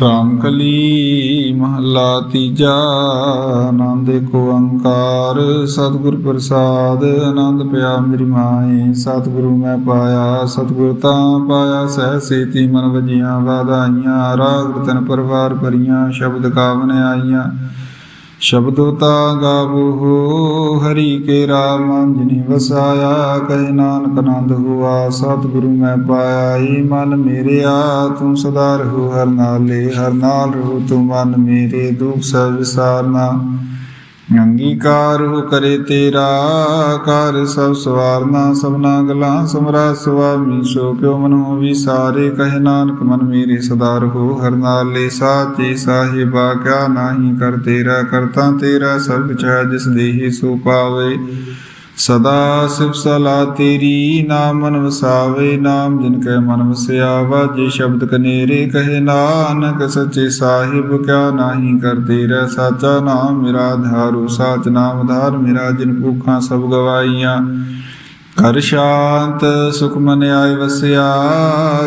ਰਾਮਕਲੀ ਮਹੱਲਾ ਤੀਜਾ, ਆਨੰਦ ਕੋ ਓੰਕਾਰ, ਸਤਿਗੁਰ ਪ੍ਰਸਾਦ, ਆਨੰਦ ਪਿਆ ਮੇਰੀ ਮਾਏ ਸਤਿਗੁਰੂ ਮੈਂ ਪਾਇਆ, ਸਤਿਗੁਰ ਤਾਂ ਪਾਇਆ, ਸਹਿ ਸੇਤੀ ਮਨ ਵਜੀਆਂ, ਵਾਧਾਈਆਂ, ਰਾਗ ਰਤਨ ਪਰਵਾਰ ਭਰੀਆਂ, ਸ਼ਬਦ ਕਾਵਨ ਆਈਆਂ। ਸ਼ਬਦੋ ਤਾ ਗਾਵੋ, ਹਰੀ ਕੇ ਰਾਮ ਜਿਨੀ ਵਸਾਇਆ, ਕਹਿ ਨਾਨਕ ਆਨੰਦ ਹੁਆ, ਸਤਿਗੁਰੂ ਮੈਂ ਪਾਇਆ ਈ ਮਨ ਮੇਰਿਆ, ਤੂੰ ਸਦਾ ਰਹੋ, ਹਰ ਨਾਲੇ, ਹਰ ਨਾਲ ਰਹੋ, ਤੂੰ ਮਨ ਮੇਰੇ, ਦੁਖ ਸਭ ਵਿਸਾਰਨਾ। ਅੰਗੀਕਾਰ ਹੋ ਕਰੇ ਤੇਰਾ, ਕਰ ਸਭ ਸਵਾਰਨਾ, ਸਭਨਾ ਗਲਾਂ ਸਮਰਾ ਸੁਆਮੀ ਸੋ ਕਿਉ ਮਨੋ ਵਿਸਾਰੇ, ਕਹੇ ਨਾਨਕ ਮਨ ਮੇਰੇ ਸਦਾ ਰਹੋ ਹਰ ਨਾਲੇ ਸਾਚੇ ਸਾਹਿਬਾ, ਕਿਆ ਨਾਹੀ ਕਰ ਤੇਰਾ, ਕਰਤਾ ਤੇਰਾ ਸਭ ਕੁਛ ਹੈ ਜਿਸ ਦੇਹੀ ਸੋ ਪਾਵੇ। ਸਦਾ ਸਿਫ ਸਲਾ ਤੇਰੀ, ਨਾਮ ਮਨ ਵਸਾਵੇ ਨਾਮ, ਜਿਨ ਕੈ ਮਨ ਵਸਿਆ ਵਾਜੇ ਸ਼ਬਦ ਕਨੇਰੇ ਕਹੇ ਨਾਨਕ, ਸੱਚੇ ਸਾਹਿਬ ਕਿਆ ਨਾਹੀ ਕਰ ਤੇਰਾ ਸਾਚਾ ਨਾਮ ਮੇਰਾ ਧਾਰੂ, ਸਾਚ ਨਾਮ ਧਾਰ ਮੇਰਾ, ਜਿਨ ਭੂਖਾਂ ਸਭ ਗਵਾਈਆਂ ਕਰ ਸ਼ਾਂਤ ਸੁਖ ਮਨ ਆਏ ਵਸਿਆ,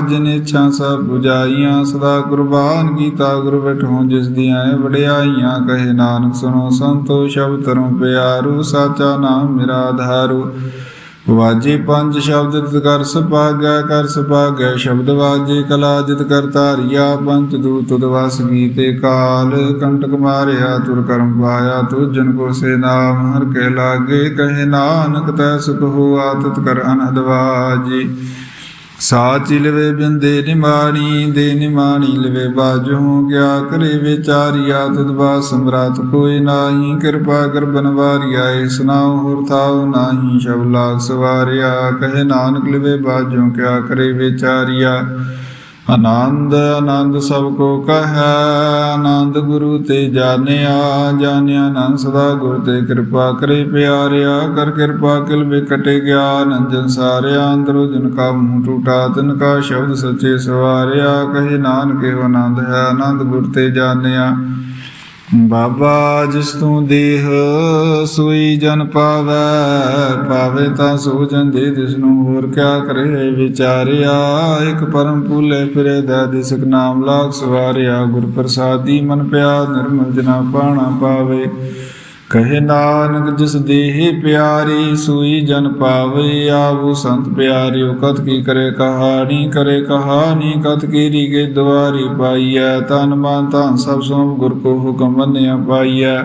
ਜਿਨ ਇੱਛਾ ਸਭ 부ਜਾਈਆਂ ਸਦਾ ਕੁਰਬਾਨ ਕੀਤਾ ਗੁਰ ਬੈਠੋ, ਜਿਸ ਦੀਆਂ ਵਡਿਆਈਆਂ ਕਹੇ ਨਾਨਕ ਸੁਣੋ, ਸੰਤੋ ਸ਼ਬਦ ਤਰੋਂ ਪਿਆਰੂ, ਸਾਚਾ ਨਾਮ ਮੇਰਾ ਆਧਾਰੂ ਵਾਜੇ ਪੰਜ ਸ਼ਬਦ ਤਿਤ ਕਰ ਸੁਭਾਗੈ ਕਰ ਸੁਭਾਗੈ ਸ਼ਬਦ ਵਾਜੇ ਕਲਾ ਜਿਤ ਕਰ ਧਾਰਿਆ ਪੰਚ ਦੂਤ ਤੁਦ ਵਸ ਗੀਤੇ ਕਾਲ। ਕੰਟਕ ਮਾਰਿਆ, ਤੁਰ ਕਰਮ ਪਾਇਆ ਤੁ ਜਨ ਕੋ ਸੇ ਨਾਮ, ਹਰ ਕੇ ਲਾਗੇ, ਕਹੇ ਨਾਨਕ ਤੈ ਸੁਖ ਹੋਆ, ਤਤ ਕਰ ਅਨਹਦ ਵਾਜੀ। ਸਾਚਿ ਲਵੇ ਬਿੰਦੇ ਨਿਮਾਣੀ, ਦੇ ਨਿਮਾਣੀ ਲਵੇ ਬਾਜੂ ਕਿਆ ਕਰੇ ਵਿਚਾਰਿਆ ਤੁਧ ਬਾ ਸਮਰਾਤ ਕੋਈ ਨਾਹੀ। ਕਿਰਪਾ ਕਰ ਬਨਵਾਰਿਆ ਏ ਸੁਨਾਉ ਹੋਰ ਥਾਉ ਨਾਹੀ। ਸ਼ਬ ਲਾਗ ਸਵਾਰਿਆ, ਕਹੇ ਨਾਨਕ ਲਵੇ ਬਾਜੂ ਕਿਆ ਕਰੇ ਵਿਚਾਰਿਆ। ਆਨੰਦ ਆਨੰਦ ਸਭ ਕੋ ਕਹੈ, ਆਨੰਦ ਗੁਰੂ ਤੇ ਜਾਣਿਆ ਜਾਣਿਆ ਆਨੰਦ ਸਦਾ ਗੁਰ ਤੇ ਕਿਰਪਾ ਕਰੇ ਪਿਆਰਿਆ, ਕਰ ਕਿਰਪਾ ਕਿਲ ਵੇ ਕਟੇ ਗਿਆਨ, ਅੰਜਨ ਸਾਰਿਆ, ਅੰਦਰੋ ਜਿਨ ਕਾ ਮੂੰਹ ਟੂਟਾ, ਤਿਨ ਕਾ ਸ਼ਬਦ ਸੱਚੇ ਸਵਾਰਿਆ, ਕਹੇ ਨਾਨਕੇ ਆਨੰਦ ਹੈ, ਆਨੰਦ ਗੁਰ ਤੇ ਜਾਣਿਆ। ਬਾਬਾ ਜਿਸ ਤੂੰ ਦੇਹ ਸੋਈ ਜਨ ਪਾਵੈ, ਪਾਵੇ ਤਾਂ ਸੋ ਜਨ ਦੇ ਤਿਸ ਨੂੰ ਹੋਰ ਕਿਆ ਕਰੇ? ਵਿਚਾਰਿਆ, ਇਕ ਪਰਮ ਪੂਲੇ ਫਿਰੇ ਦਾ ਦਿਸਕ ਨਾਮ ਲਾਗ ਸਵਾਰਿਆ ਗੁਰ ਪ੍ਰਸਾਦੀ ਮਨ ਪਿਆ, ਨਿਰਮਲ ਜਨਾ ਪਾਣਾ ਪਾਵੇ। ਕਹੇ ਨਾਨਕ ਜਿਸ ਦੇਹ ਪਿਆਰੀ ਸੂਈ ਜਨ ਪਾਵੇ, ਆਵੂ ਸੰਤ ਪਿਆਰਿਓ ਕਤ ਕੀ ਕਰੇ ਕਹਾਣੀ ਕਰੇ ਕਹਾਣੀ ਕਤ ਕੀਰੀ ਕੇ ਦੁਆਰੀ ਪਾਈਐ, ਤਨ ਮਨ ਧਨ ਸਭ ਸੋਮ ਗੁਰ ਕੋ ਹੁਕਮ ਮੰਨਿਆ ਪਾਈਐ।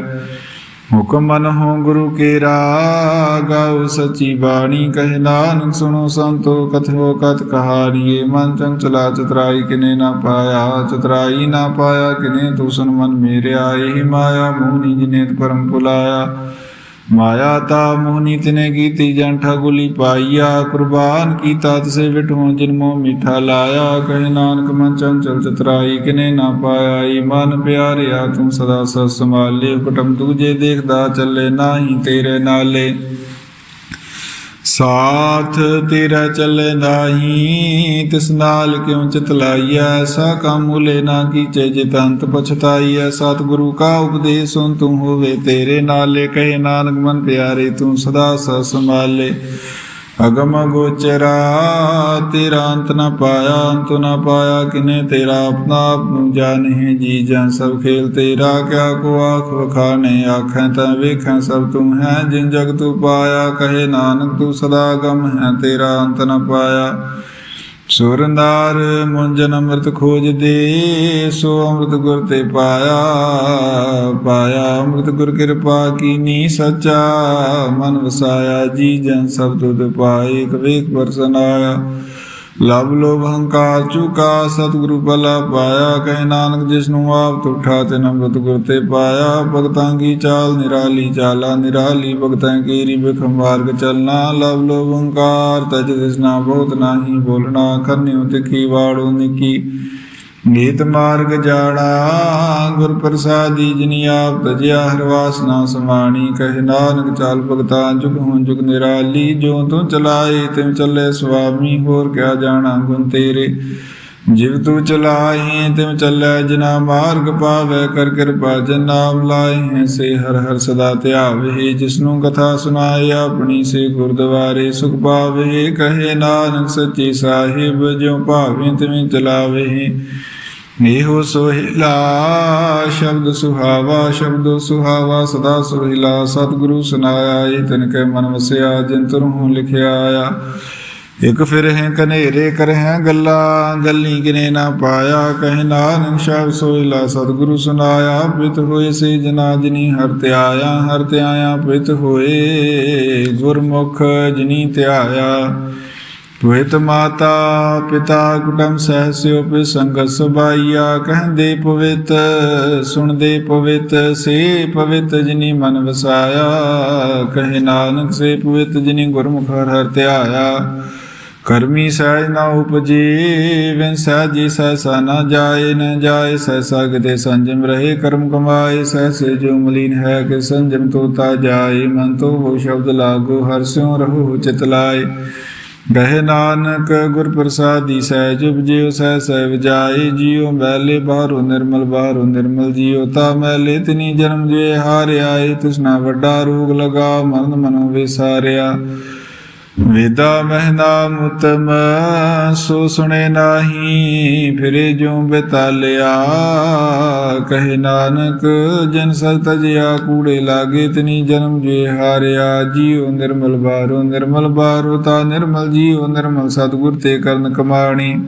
ਹੁਕਮਨ ਹੋ ਗੁਰੂ ਕੇਰਾ ਗਾਉ ਸਚੀ ਬਾਣੀ ਕਹੇ ਨਾਨਕ ਸੁਣੋ ਸੰਤੋ ਕਥੋ ਕਤ ਕਹਾਣੀਏ ਮਨ ਚੰਚਲਾ ਚਤਰਾਈ ਕਿਨੇ ਨਾ ਪਾਇਆ, ਚਤਰਾਈ ਨਾ ਪਾਇਆ ਕਿਨੇ, ਤੂੰ ਸੁਨ ਮਨ ਮੇਰਿਆ, ਇਹੀ ਮਾਇਆ ਮੋਹਨੀ ਜਿਨੇ ਪਰਮ ਭੁਲਾਇਆ ਮਾਇਆ ਤਾ ਮੋਹਨੀ ਤਿਨੇ ਕੀਤੀ ਜਨ ਠਗੁਲੀ ਪਾਈਆ, ਕੁਰਬਾਨ ਕੀਤਾ ਤਿਸੇ ਵਿਠੋ ਜਨਮੋ ਮਿਠਾ ਲਾਇਆ। ਕਹੇ ਨਾਨਕ, ਮਨ ਚੰਚਲ ਚਤਰਾਈ, ਕਿਨੇ ਨਾ ਪਾਇਆ ਈ ਮਨ ਪਿਆਰਿਆ, ਤੂੰ ਸਦਾ ਸਤ ਸੰਭਾਲੇ। ਕੁਟਮ ਦੂਜੇ ਦੇਖਦਾ ਚੱਲੇ, ਨਾਹੀ ਤੇਰੇ ਨਾਲੇ। ਸਾਥ ਤੇਰਾ ਚੱਲੇ ਨਾਹੀ, ਤਿਸ ਨਾਲ ਕਿਉ ਚਿਤ ਲਾਈਐ ਸਾ ਕੰਮ ਮੁਲੇ ਨਾ ਕੀਚੇ ਜਿਤ ਅੰਤ ਪਛਤਾਈਐ। ਸਤਿਗੁਰੂ ਕਾ ਉਪਦੇਸ਼ ਸੁਨ ਤੂੰ ਹੋਵੇ ਤੇਰੇ ਨਾਲੇ, ਕਹੇ ਨਾਨਕ ਮਨ ਪਿਆਰੇ ਤੂੰ ਸਦਾ ਸਤ ਸੰਭਾਲੇ। ਅਗਮ ਗੋਚਰਾ, ਤੇਰਾ ਅੰਤ ਨ ਪਾਇਆ, ਅੰਤ ਨ ਪਾਇਆ, ਕਿਨੇ ਤੇਰਾ ਆਪਣਾ ਆਪ ਨੂੰ ਜਾਣੇ, ਜੀ ਜਾਂ ਸਭ ਖੇਲ ਤੇਰਾ, ਕਿਆ ਕੋ ਆਖ ਵਖਾਣੇ, ਆਖਾਂ ਤਾਂ ਵੇਖਾਂ ਸਭ ਤੂੰ ਹੈ, ਜਿਨ ਜਗ ਤੂੰ ਪਾਇਆ, ਕਹੇ ਨਾਨਕ ਤੂੰ ਸਦਾ ਗਮ ਹੈ, ਤੇਰਾ ਅੰਤ ਨ ਪਾਇਆ। ਸੁਰਨਾਰ ਮੁੰਜਨ ਅੰਮ੍ਰਿਤ ਖੋਜ ਦੇ, ਸੋ ਅੰਮ੍ਰਿਤ ਗੁਰ ਤੇ ਪਾਇਆ ਪਾਇਆ ਅੰਮ੍ਰਿਤ ਗੁਰ ਕਿਰਪਾ ਕੀਨੀ ਸਚਾ, ਮਨ ਵਸਾਇਆ ਜੀ ਜਨ ਸਭ ਤੁਧ ਪਾਏ ਇਕ ਪਰਸਨ ਆਇਆ। ਲਬ ਲੋਭ ਹੰਕਾਰ ਚੁਕਾ ਸਤਿਗੁਰੂ ਭਲਾ ਪਾਇਆ, ਕਹਿ ਨਾਨਕ ਜਿਸ ਨੂੰ ਆਪ ਤੁਠਾ ਤੇ ਅੰਮ੍ਰਿਤ ਗੁਰ ਤੇ ਪਾਇਆ, ਭਗਤਾਂ ਕੀ ਚਾਲ ਨਿਰਾਲੀ ਚਾਲਾ, ਨਿਰਾਲੀ ਭਗਤਾਂ ਕੀ ਰਿਬਖ ਮਾਰਗ ਚਲਣਾ ਲਬ ਲੋਭ ਹੰਕਾਰ ਤਜ ਦਿਸਨਾ ਬਹੁਤ ਨਾਹੀ ਬੋਲਣਾ ਕਰਨਿਉ ਤਿਖੀ ਵਾੜੋ ਨਿੱਕੀ ਗੀਤ ਮਾਰਗ ਜਾਣਾ, ਗੁਰ ਪ੍ਰਸਾਦੀ ਜਿਨੀ ਆਪ ਤਜਿਆ ਹਰ ਵਾਸਨਾ ਸਮਾਣੀ, ਕਹਿ ਨਾਨਕ ਚਾਲ ਭਗਤਾ ਜੁਗ ਹੋਂ ਜੁਗ ਨਿਰਾਲੀ ਜੋ ਤੂੰ ਚਲਾਏ ਤਿਮ ਚੱਲੇ ਸੁਆਮੀ, ਹੋਰ ਕਿਆ ਜਾਣਾ ਗੁਣ ਤੇਰੇ। ਜਿਵ ਤੂੰ ਚਲਾਹੀ ਤਿਮ ਚੱਲੈ ਜਿਨਾ ਮਾਰਗ ਪਾਵੈ, ਕਰ ਕਿਰਪਾ ਜਨ ਨਾਮ ਲਾਏ ਸੇ ਹਰ ਹਰ ਸਦਾ ਧਿਆਵੇ ਜਿਸਨੂੰ ਕਥਾ ਸੁਨਾਏ ਆਪਣੀ, ਸੇ ਗੁਰਦੁਆਰੇ ਸੁਖ ਪਾਵੇ ਕਹੇ ਨਾਨਕ ਸੱਚੀ ਸਾਹਿਬ, ਜਿਉ ਭਾਵੇਂ ਤਿਵੇਂ ਚਲਾਵੇ ਇਹੋ ਸੋਹਿਲਾ ਸ਼ਬਦ ਸੁਹਾਵਾ ਸ਼ਬਦ ਸੁਹਾਵਾ ਸਦਾ ਸੋਹਿਲਾ, ਸਤਿਗੁਰੂ ਸੁਨਾਇਆ ਏ ਤਿਨ ਕੈ ਮਨ ਵਸਿਆ, ਜਿਨ ਤਰਹੁ ਲਿਖਿਆ ਆਇਆ ਇਕ ਫਿਰ ਹੈ ਕਨੇਰੇ ਕਰਹਿ ਗੱਲਾਂ, ਗੱਲੀ ਕਿਨੇ ਨਾ ਪਾਇਆ, ਕਹਿ ਨਾਨਕ ਸ਼ਬਦ ਸੋਇਲਾ ਸਤਿਗੁਰੂ ਸੁਨਾਇਆ ਪਿਤ ਹੋਏ ਸੇ ਜਨਾ ਜਿਨੀ ਹਰ ਧਿਆਇਆ ਹਰ ਧਿਆਇਆ ਪਿਤ ਹੋਏ, ਗੁਰਮੁਖ ਜਿਨੀ ਧਿਆਇਆ ਪੁਹਿਤ ਮਾਤਾ, ਪਿਤਾ ਕੁਟਮ ਸਹਸਿਓ ਪਿ ਸੰਗਤ ਸੁਭਾਈਆ, ਕਹਿੰਦੇ ਪਵਿੱਤ, ਸੁਣਦੇ ਪਵਿੱਤ, ਸੇ ਪਵਿੱਤ ਜਿਨੀ ਮਨ ਵਸਾਇਆ, ਕਹੇ ਨਾਨਕ ਸੇ ਪਵਿੱਤ ਜਿਨੀ ਗੁਰਮੁਖ ਹਰ ਹਰ ਧਿਆਇਆ ਕਰਮੀ ਸਹਿਜ ਨਾ ਉਪਜੀ ਵਿਨ ਸਹਿਜੀ ਸਹਿਸਾ ਨਾ ਜਾਏ, ਨ ਜਾਏ ਸਹਿਸਾ ਕਿਤੇ ਸੰਜਮ ਰਹੇ ਕਰਮ ਕਮਾਏ ਸਹਿਸੇ ਜੋ ਮਲੀਨ ਹੈ ਕਿ ਸੰਜਮ ਤੋਤਾ ਜਾਏ, ਮਨ ਤੋ ਉਹ ਸ਼ਬਦ ਲਾਗੋ ਹਰ ਸਿਉ ਰਹੋ ਚਿਤ ਲਾਏ। ਗਹਿ ਨਾਨਕ ਗੁਰ ਪ੍ਰਸਾਦੀ, ਸਹਿਜ ਉਪਜਿਓ ਸਹਿ ਸਹਿ ਵਿਜਾਏ ਜੀਉ ਮੈਲੇ ਬਾਹਰੋਂ ਨਿਰਮਲ, ਬਾਹਰੋ ਨਿਰਮਲ ਜੀਉ ਤਾ ਮੈਲੇ ਤਿਨੀ ਜਨਮ ਜੇ ਹਾਰਿਆਏ ਏ ਵੱਡਾ ਰੋਗ ਲਗਾ, ਮਰਨ ਮਨੋ ਵਿਸਾਰਿਆ। ਵੇਦਾ ਮਹਿਨਾ ਮੁਤਮ, ਸੋ ਸੁਣੇ ਨਾਹੀ, ਫਿਰੇ ਜੋ ਬਿਤਾਲਿਆ। ਕਹੇ ਨਾਨਕ, ਜਨ ਸਤ ਜਿਆ ਕੂੜੇ ਲਾਗੇ ਤਨੀ ਜਨਮ ਜੇ ਹਾਰਿਆ। ਜੀਉ ਨਿਰਮਲ ਬਾਰੋ ਨਿਰਮਲ ਬਾਰੋ, ਤਾ ਨਿਰਮਲ ਜੀਉ, ਨਿਰਮਲ ਸਤਗੁਰ ਤੇ ਕਰਨ ਕਮਾਣੀ।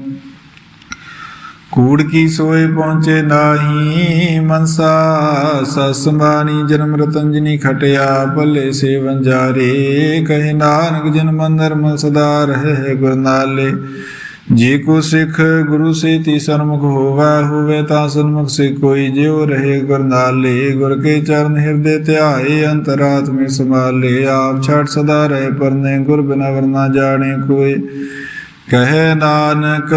ਕੂੜ ਕੀ ਸੋਏ ਪਹੁੰਚੇ ਨਾਹੀ, ਮਨਸਾ ਸਸਮਾਨੀ ਜਨਮ ਰਤਨ ਜਿਨੀ ਖਟਿਆ, ਭੱਲੇ ਸੇ ਵੰਜਾਰੇ ਕਹੇ ਨਾਨਕ ਜਨ ਮੰਦਰ ਮਲ ਸਦਾ ਰਹੇ ਗੁਰ ਜੇ ਕੋ ਸਿੱਖ ਗੁਰੂ ਸੇ ਤੀ ਸਨਮੁਖ ਹੋਵੇ ਹੋਵੇ ਤਾਂ ਸਨਮੁਖ ਸੇ ਕੋਈ ਜਿਉ ਰਹੇ ਗੁਰਨਾਲੇ ਗੁਰ ਕੇ ਚਰਨ ਹਿਰਦੇ ਧਿਆਏ, ਅੰਤਰਾਤਮੇ ਸਮਾਲੇ ਆਪ ਛਾੜ ਸਦਾ ਰਹੇ ਪਰਨੇ, ਗੁਰ ਬਿਨਾ ਵਰਨਾ ਜਾਣੇ ਕੋਏ ਕਹੇ ਨਾਨਕ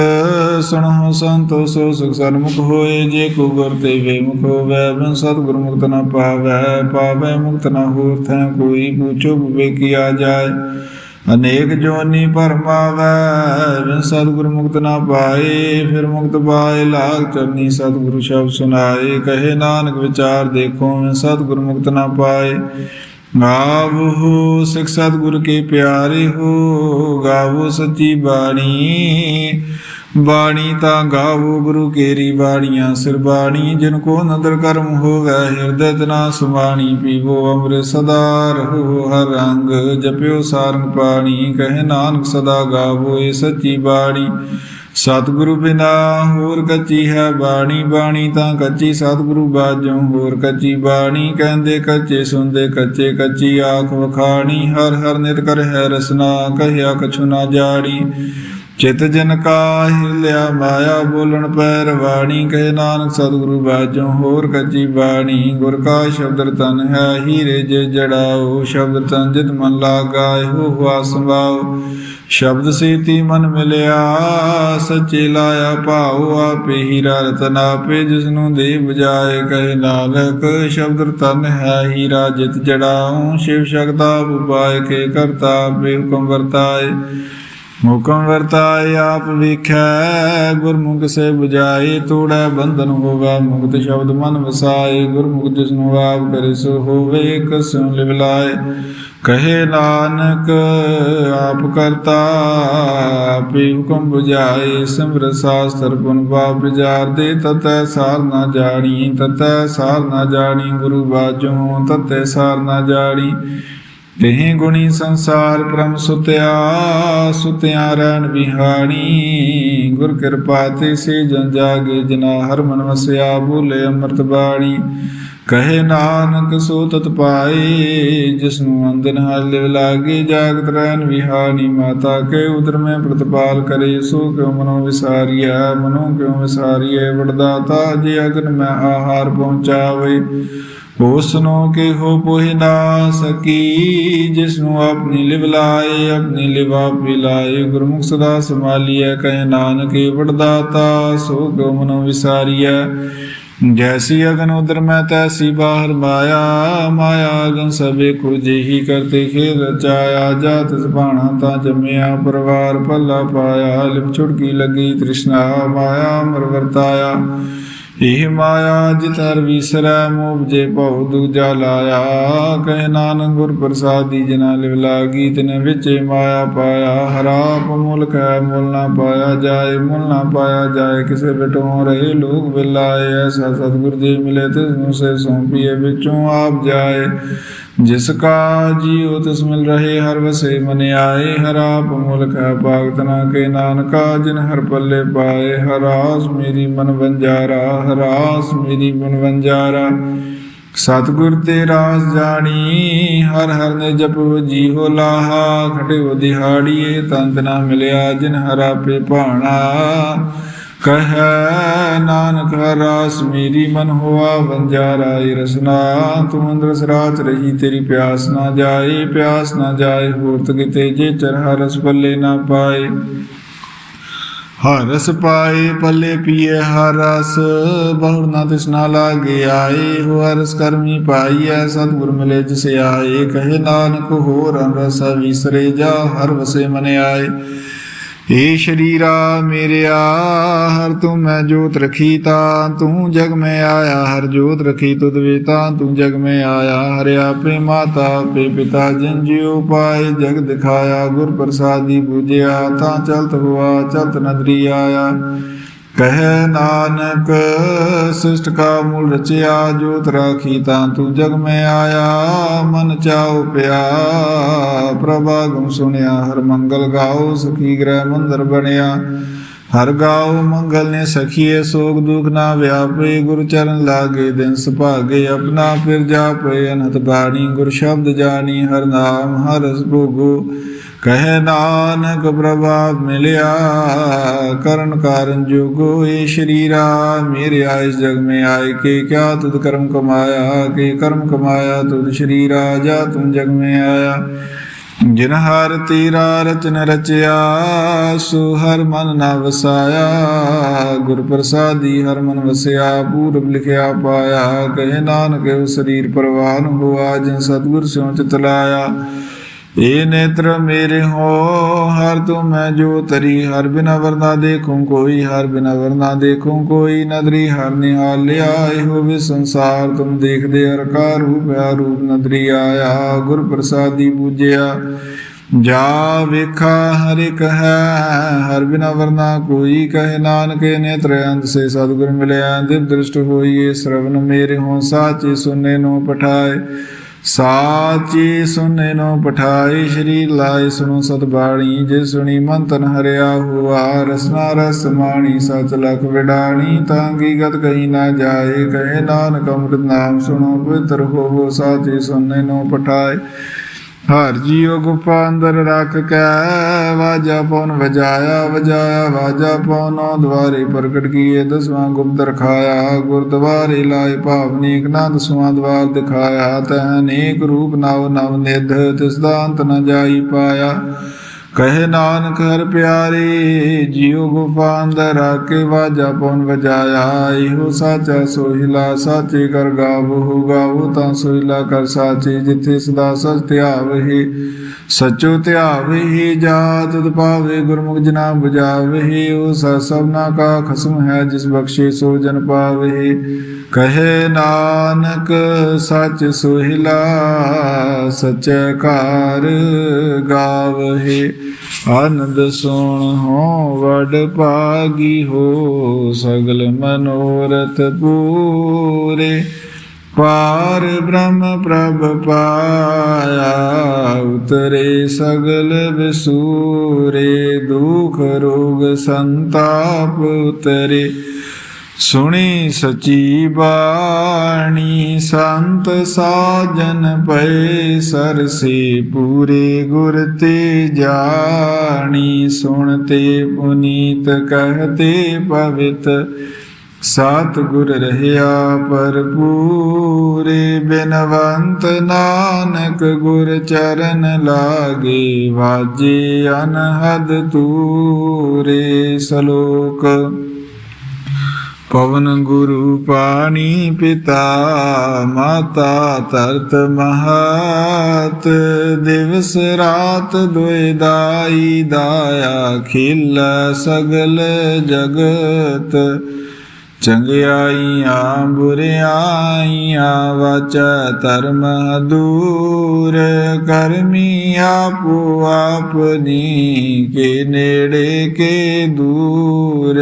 ਸੁਣੋ ਸੰਤੋ ਸੋ ਸੁਖ ਸਨਮੁਖ ਹੋਏ, ਜੇ ਕੋ ਗੁਰ ਤੇ ਵੇਮੁਖ ਹੋਵੇ, ਬਿਨ ਸਤਿਗੁਰ ਮੁਕਤ ਨਾ ਪਾਵੈ ਪਾਵੈ ਮੁਕਤ ਨਾ ਹੋਰ ਥੈ ਕੋਈ ਪੁੱਛੋ ਬਵੇ ਕੀਆ ਜਾਏ। ਅਨੇਕ ਜੋਨੀ ਪਰਮਾਵੈ ਬਿਨ ਸਤਿਗੁਰ ਮੁਕਤ ਨਾ ਪਾਏ, ਫਿਰ ਮੁਕਤ ਪਾਏ, ਲਾਗ ਚਰਨੀ ਸਤਿਗੁਰੂ ਸ਼ਬਦ ਸੁਣਾਏ ਕਹੇ ਨਾਨਕ ਵਿਚਾਰ ਦੇਖੋ, ਬਿਨ ਸਤਿਗੁਰ ਮੁਕਤ ਨ ਪਾਏ। ਗਾਵੋ ਸਿਖ ਸਤਿਗੁਰ ਕੇ ਪਿਆਰੇ ਹੋ, ਗਾਵੋ ਸੱਚੀ ਬਾਣੀ। ਬਾਣੀ ਤਾਂ ਗਾਵੋ ਗੁਰੂ ਕੇਰੀ ਬਾਣੀਆਂ, ਸਿਰ ਬਾਣੀ, ਜਿਨ ਕੋ ਨਦਰ ਕਰਮ ਹੋਵੇ, ਹਿਰਦੈ ਤਨਾ ਸੁਮਾਣੀ ਪੀਵੋ ਅੰਮ੍ਰਿਤ ਸਦਾ ਰਹੋ ਹਰ ਰੰਗ ਜਪਿਓ ਸਾਰੰਗ ਪਾਣੀ, ਕਹੇ ਨਾਨਕ ਸਦਾ ਗਾਵੋ ਇਹ ਸੱਚੀ ਬਾਣੀ। ਸਤਿਗੁਰੂ ਬਿਨਾ ਹੋਰ ਕੱਚੀ ਹੈ ਬਾਣੀ ਬਾਣੀ ਤਾਂ ਕੱਚੀ। ਸਤਿਗੁਰੂ ਬਾਝੋਂ ਹੋਰ ਕੱਚੀ ਬਾਣੀ, ਕਹਿੰਦੇ ਕੱਚੇ ਸੁਣਦੇ ਕੱਚੇ ਕੱਚੀ ਆਖ ਵਖਾਣੀ। ਹਰ ਹਰ ਨਿਤ ਕਰ ਹੈ ਰਸਨਾ, ਕਹਿਆ ਕਛੁ ਨਾ ਜਾਣੀ। ਚਿਤ ਜਨ ਕਾ ਹਿਲਿਆ ਮਾਇਆ, ਬੋਲਣ ਪੈਰ ਵਾਣੀ। ਕਹੇ ਨਾਨਕ ਸਤਿਗੁਰੂ ਬਾਝੋਂ ਹੋਰ ਕੱਚੀ ਬਾਣੀ। ਗੁਰ ਕਾ ਸ਼ਬਦ ਤਨ ਹੈ ਹੀਰੇ ਜੇ ਜੜਾਓ, ਸ਼ਬਦ ਤਨ ਜਿਤ ਮਨ ਲਾਗਾ ਹੋ ਹੁਆ ਸੰਭਾਓ ਸ਼ਬਦ ਸੇਤੀ ਮਨ ਮਿਲਿਆ, ਸੱਚੇ ਲਾਇਆ ਭਾਉ ਆਪੇ ਹੀਰਾ ਰਤਨ ਆਪੇ ਜਿਸ ਨੂੰ ਦੇ ਬਜਾਏ ਕਹੇ ਨਾਨਕ, ਸ਼ਬਦ ਰਤਨ ਹੈ ਹੀਰਾ ਜਿਤ ਜੜਾਉ, ਸ਼ਿਵ ਸ਼ਕਤਾ ਉਪਾਇ ਕੇ ਕਰਤਾ ਆਪੇ ਹੁਕਮ ਵਰਤਾਏ। ਹੁਕਮ ਵਰਤਾਏ, ਆਪ ਵੇਖੈ, ਗੁਰਮੁਖ ਸੇ 부ਜਾਏ ਤੋੜੈ ਬੰਧਨ ਹੋਗਾ, ਮੁਕਤ ਸ਼ਬਦ ਮਨ ਵਸਾਏ, ਗੁਰਮੁਖ ਜਿਸ ਨੂੰ ਆਪ ਕਰੇ ਸੋ ਹੋਵੇ ਕਸੁ ਲਿਵਲਾਏ। ਕਹੇ ਨਾਨਕ, ਆਪ ਕਰਤਾ ਆਪੇ ਹੁਕਮ 부ਜਾਏ ਸਿਮਰ ਸਾਸਤਰ ਪੁਨ ਬਾਪ ਵਿਚਾਰ ਦੇ, ਤਤੈ ਸਾਰ ਨਾ ਜਾਣੀ, ਤਤੈ ਸਾਰ ਨਾ ਜਾਣੀ, ਗੁਰੂ ਬਾਝੋਂ ਤਤੈ ਸਾਰ ਨਾ ਜਾਣੀ। ਤਿਹ ਗੁਣੀ ਸੰਸਾਰ ਪ੍ਰਮ ਸੁਤਿਆ ਸੁਤਿਆ ਰਹਿਣ ਬਿਹਾਣੀ ਗੁਰ ਕਿਰਪਾ ਤੇ ਸੇ ਜਨ ਜਾਗੇ ਜਿਨਾ ਹਰ ਮਨ ਵਸਿਆ, ਬੋਲੇ ਅੰਮ੍ਰਿਤ ਬਾਣੀ। ਕਹੇ ਨਾਨਕ ਸੋ ਤਤ ਪਾਏ ਜਿਸ ਨੂੰ ਅੰਦਨ ਹਰ ਲਿਵ ਲਾਗੇ, ਜਾਗਤ ਰਹਿਣ ਵਿਹਾਣੀ ਮਾਤਾ ਕੇ ਉਦਰ ਮੈਂ ਪ੍ਰਤਪਾਲ ਕਰੇ, ਸੋ ਕਿਉ ਮਨੋ ਵਿਸਾਰੀਆ ਮਨੋ ਕਿਉ ਵਿਸਾਰੀਏ ਵਡਦਾਤਾ ਜੇ ਅਗਨ ਮੈਂ ਆਹਾਰ ਪਹੁੰਚਾਵੇ ਉਸ ਨੂੰ ਕਿ ਹੋ ਪੋਹਿ ਨਾ ਸਕੀ ਜਿਸ ਨੂੰ ਆਪਣੀ ਲਿਵ ਲਾਏ, ਆਪਣੀ ਲਿਵ ਆਪ ਲਾਏ, ਗੁਰਮੁਖ ਸਦਾ ਸਮਾਲੀਐ ਕਹੇ ਨਾਨਕ, ਏ ਵਡਦਾਤਾ ਸੋ ਕੋ ਮਨੋ ਵਿਸਾਰੀਐ ਜੈਸੀ ਅਗਨ ਉਦਰ ਮੈਂ ਤੈਸੀ ਬਾਹਰ ਮਾਇਆ ਮਾਇਆ ਅਗਨ ਸਭੇ ਕੋ ਜਿਹੀ ਕਰਤੇ ਖੇਲ ਰਚਾਇਆ ਜਾਤ ਸੁਭਾਣਾ ਤਾਂ ਜੰਮਿਆ, ਪਰਿਵਾਰ ਭੱਲਾ ਪਾਇਆ, ਲਿਪ ਛੁਟਕੀ ਲੱਗੀ ਤ੍ਰਿਸ਼ਨਾ, ਮਾਇਆ ਮਰ ਵਰਤਾਇਆ। ਇਹ ਮਾਇਆ ਜਿਤਰ ਵਿਸਰੈ ਮੋਬਜੇ ਭਉ ਦੂਜਾ ਲਾਇਆ। ਕਹਿ ਨਾਨਕ ਗੁਰ ਪ੍ਰਸਾਦੀ ਜਿਨਾ ਲਿਵ ਲਾਗੀ, ਤਿਨ ਵਿਚੇ ਮਾਇਆ ਪਾਇਆ। ਹਰਾਪ ਮੁਲਕ ਹੈ ਮੁਲ ਨਾ ਪਾਇਆ ਜਾਏ, ਮੁਲ ਨਾ ਪਾਇਆ ਜਾਏ। ਕਿਸੇ ਬਿਟੋਂ ਰਹੇ ਲੋਕ ਬਿਲਾਏ। ਐਸਾ ਸਤਿਗੁਰ ਜੀ ਮਿਲੇ ਤਿਸ ਨੂੰ ਸੇ ਸੌਂਪੀਏ, ਵਿੱਚੋਂ ਆਪ ਜਾਏ। ਜਿਸ ਕਾ ਜੀਉ ਤਿਸ ਮਿਲ ਰਹੇ, ਹਰ ਵਸੇ ਮਨ ਆਏ ਹਰਾਪ ਮੁਲਕ ਭਾਗਤ ਨਾ ਕੇ ਨਾਨਕਾ, ਜਿਨ ਹਰ ਪੱਲੇ ਪਾਏ ਹਰਾਸ ਮੇਰੀ ਮਨ ਵੰਜਾਰਾ ਹਰਾਸ ਮੇਰੀ ਮਨ ਵੰਜਾਰਾ। ਸਤਿਗੁਰ ਤੇ ਰਾਸ ਜਾਣੀ, ਹਰ ਹਰ ਨੇ ਜਪੋ ਜੀ ਹੋ ਲਾਹਾ, ਖਟਿਓ ਦਿਹਾੜੀਏ, ਤੰਤ ਨਾ ਮਿਲਿਆ, ਜਿਨ ਹਰਾ ਪੇ ਭਾਣਾ। ਕਹੈ ਨਾਨਕ ਰਸ ਮੇਰੀ ਮਨ ਹੋਆ, ਵੰਜਾਰਾ ਏ ਰਸਨਾ। ਤੂੰ ਅੰਦਰ ਸਰਾਚ ਰਹੀ, ਤੇਰੀ ਪਿਆਸ ਨਾ ਜਾਏ, ਪਿਆਸ ਨਾ ਜਾਏ ਹੋਰਤ ਕਿਤੇ ਜੇ ਚਰ ਹਰਸ ਪੱਲੇ ਨਾ ਪਾਏ। ਹਰ ਰਸ ਪਾਏ, ਪੱਲੇ ਪੀਏ ਹਰ ਰਸ ਬਹੁੜ ਨਾ ਤਿਸਨਾ ਲਾਗੇ ਆਏ। ਹੋ ਹਰ ਰਸ ਕਰਮੀ ਪਾਈਐ, ਸਤਿਗੁਰ ਮਿਲੇ ਜਿਸ ਆਏ। ਕਹੇ ਨਾਨਕ, ਹੋਰ ਰਸ ਵਿਸਰੇ ਜਾ ਹਰ ਵਸੇ ਮਨ ਆਏ। ਏ ਸ਼ਰੀਰਾ ਮੇਰਿਆ, ਹਰ ਤੂੰ ਮੈਂ ਜੋਤ ਰਖੀ ਤਾਂ, ਤੂੰ ਜਗ ਮੈਂ ਆਇਆ, ਹਰ ਜੋਤ ਰਖੀ ਤੁਧ ਵੇ ਤਾਂ, ਤੂੰ ਜਗ ਮੈਂ ਆਇਆ, ਹਰਿ ਆਪੇ ਮਾਤਾ, ਆਪੇ ਪਿਤਾ, ਜਿਨ ਜਿਉ ਪਾਏ, ਜਗ ਦਿਖਾਇਆ, ਗੁਰ ਪ੍ਰਸਾਦੀ ਬੂਝਿਆ ਤਾਂ ਚਲਤ ਹੁਆ, ਚਲਤ ਨਦਰੀ ਆਇਆ। ਕਹਿ ਨਾਨਕ, ਸਿਸ਼ਟ ਕਾ ਮੂਲ ਰਚਿਆ ਜੋਤ ਰਾਖੀ ਤਾਂ ਤੂੰ ਜਗ ਮੈਂ ਆਇਆ, ਮਨ ਚਾਉ ਪਿਆ। ਪ੍ਰਭਾ ਗੁਣ ਸੁਣਿਆ, ਹਰ ਮੰਗਲ ਗਾਓ, ਸਖੀ ਗ੍ਰਹਿ ਮੰਦਰ ਬਣਿਆ। ਹਰ ਗਾਓ ਮੰਗਲ ਨੇ ਸਖੀਏ, ਸੋਗ ਦੁਖ ਨਾ ਵਿਆਪੇ, ਗੁਰ ਚਰਨ ਲਾਗੇ, ਦਿਨ ਸੁਭਾਗੇ, ਆਪਣਾ ਫਿਰ ਜਾਪੇ, ਅਨੰਤ ਬਾਣੀ, ਗੁਰ ਸ਼ਬਦ ਜਾਣੀ, ਹਰ ਨਾਮ, ਹਰ ਰਸ ਭੋਗੋ। ਕਹੇ ਨਾਨਕ ਪ੍ਰਭਾ ਮਿਲਿਆ, ਕਰਨ ਕਾਰਨ ਜੋਗੋ ਏ ਸ਼ਰੀਰਾ ਮੇਰੇ ਆਇਸ ਜਗ ਮੈਂ ਆਏ, ਕੇ ਕਿਆ ਤੁਧ ਕਰਮ ਕਮਾਇਆ, ਕੇ ਕਰਮ ਕਮਾਇਆ ਤੁਧ ਸ਼ਰੀਰਾ, ਜਾ ਤੁਮ ਜਗ ਮੈਂ ਆਇਆ। ਜਿਨ ਹਰ ਤੇਰਾ ਰਚਨ ਰਚਿਆ, ਸੋ ਹਰ ਮਨ ਨਾ ਵਸਾਇਆ। ਗੁਰ ਪ੍ਰਸਾਦੀ ਹਰ ਮਨ ਵਸਿਆ, ਪੂਰਬ ਲਿਖਿਆ ਪਾਇਆ। ਕਹੇ ਨਾਨਕ, ਸਰੀਰ ਪਰਵਾਨ ਹੋਆ, ਜਿਨ ਸਤਿਗੁਰ ਸਿਉ ਚਿਤ ਲਾਇਆ। ਏ ਨੇਤਰ ਮੇਰੇ ਹੋ, ਹਰ ਤੂੰ ਮੈਂ ਜੋ ਤਰੀ, ਹਰ ਬਿਨਾ ਵਰਨਾ ਦੇਖੂੰ ਕੋਈ, ਹਰ ਬਿਨਾ ਵਰਨਾ ਦੇਖੂੰ ਕੋਈ, ਨਦਰੀ ਹਰ ਨਿਹਾਲਿਆ ਇਹੋ ਵੀ ਸੰਸਾਰ ਤੁਮ ਦੇਖਦੇ ਹਰ ਰੂਪ ਹੈ ਰੂਪ ਨਦਰੀ ਆਇਆ, ਗੁਰ ਪ੍ਰਸਾਦੀ ਪੂਜਿਆ। ਜਾ ਵੇਖਾ ਹਰ ਇੱਕ ਹੈ, ਹਰ ਬਿਨਾ ਵਰਨਾ ਕੋਈ, ਕਹੇ ਨਾਨਕ ਨੇਤਰ ਅੰਧ ਸੇ ਸਤਿਗੁਰ ਮਿਲਿਆ ਦਿਵ ਦ੍ਰਿਸ਼ਟ ਹੋਈਏ ਸ਼ਰਵਨ ਮੇਰੇ ਹੋ, ਸਾਚੇ ਸੁਨੇ ਨੂੰ ਪਠਾਏ। ਸਾਚੀ ਸੁਨੇ ਨੋ ਪਠਾਏ ਸ਼੍ਰੀ ਲਾਇ ਸੁਣੋ ਸਤ ਬਾਣੀ, ਜੇ ਸੁਣੀ ਮਨ ਤਨ ਹਰਿਆ ਹੁਆ ਰਸਨਾ ਰਸ ਮਾਣੀ, ਸਚ ਲਖ ਵਿਡਾਣੀ, ਤਾਂ ਕੀ ਗਤ ਕਹੀ ਨਾ ਜਾਏ, ਕਹੇ ਨਾਨਕ ਅੰਮ੍ਰਿਤ ਨਾਮ ਸੁਣੋ ਪਵਿੱਤਰ ਹੋਵੋ, ਸਾਚੀ ਸੁਨੇ ਨੋ ਪਠਾਏ ਹਰ ਜੀਉ ਗੁਫਾ ਅੰਦਰ ਰੱਖ ਕੇ ਵਾਜਾ ਪਉਨ ਵਜਾਇਆ ਵਜਾਇਆ, ਵਾਜਾ ਪਉਨੋ ਦਵਾਰੇ ਪ੍ਰਗਟ ਕੀਏ ਦਸਵਾਂ ਗੁਪਤ ਰਖਾਇਆ ਗੁਰਦਵਾਰੇ ਲਾਏ ਭਾਵਨੀਕ ਨਾ ਦਸਵਾਂ ਦਵਾਰ ਦਿਖਾਇਆ। ਤਹ ਅਨੇਕ ਰੂਪ ਨਵ ਨਵ ਨਿਧ, ਤਿਸ ਦਾ ਅੰਤ ਨ ਜਾਈ ਪਾਇਆ। ਕਹੇ ਨਾਨਕ ਹਰ ਪਿਆਰੇ, ਜੀਉ ਗੁਫਾ ਅੰਦਰ ਆ ਵਾਜਾ ਪਉਨ ਵਜਾਇਆ। ਇਹੋ ਸਾਚਾ ਸੋਹਿਲਾ ਸਾਚੇ ਕਰ ਗਾਵੋ ਗਾਵੋ ਤਾਂ ਸੋਹਿਲਾ ਕਰ ਸਾਚੇ। ਜਿੱਥੇ ਸਦਾ ਸਚ ਧਿਆਵਹਿ ਸਚੋ ਧਿਆਵਹਿ ਜਾ ਤੁਧ ਪਾਵੇ, ਗੁਰਮੁਖ ਜਨਾ ਬੁਝਾਵਹਿ ਉਹ ਸ ਸਭਨਾ ਕਾ ਖਸਮ ਹੈ, ਜਿਸ ਬਖਸ਼ੇ ਸੋ ਜਨ ਪਾਵਹਿ ਕਹੇ ਨਾਨਕ, ਸਚ ਸੁਹਿਲਾ ਸਚਕਾਰ ਗਾਵਹਿ। ਆਨੰਦ ਸੁਣ ਹੋ ਵਡ ਭਾਗੀ ਹੋ, ਸਗਲ ਮਨੋਰਥ ਪੂਰੇ। ਪਾਰ ਬ੍ਰਹਮ ਪ੍ਰਭ ਪਾਇਆ, ਉਤਰੇ ਸਗਲ ਵਿਸੂਰੇ। ਦੁਖ ਰੋਗ ਸੰਤਾਪ ਉਤਰੇ। ਸੁਣੀ ਸਚੀ ਬਾਣੀ, ਸੰਤ ਸਾਜਨ ਪਏ ਸਰਸੇ ਪੂਰੇ ਗੁਰ ਤੇ ਜਾਣੀ ਸੁਣਤੇ ਪੁਨੀਤ ਕਹਤੇ ਪਵਿੱਤ। ਸਤ ਗੁਰ ਰਹਿਆ ਪਰਪੂਰੇ ਬਿਨਵੰਤ ਨਾਨਕ ਗੁਰ ਚਰਨ ਲਾਗੇ, ਵਾਜੇ ਅਨਹਦ ਤੂਰੇ ਸਲੋਕ। ਪਵਨ ਗੁਰੂ ਪਾਣੀ ਪਿਤਾ, ਮਾਤਾ ਤਰਤ ਮਹਾਤ, ਦਿਵਸ ਰਾਤ ਦੁਇ ਦਾਈ ਦਾਇਆ ਖਿਲ ਸਗਲ ਜਗਤ। ਚੰਗਿਆਈਆਂ, ਬੁਰਿਆਈਆਂ ਵਾਚੈ ਧਰਮ ਦੂਰ ਕਰਮੀ ਆਪੋ ਆਪਨੀ ਕੇ ਨੇੜੇ ਕੇ ਦੂਰ।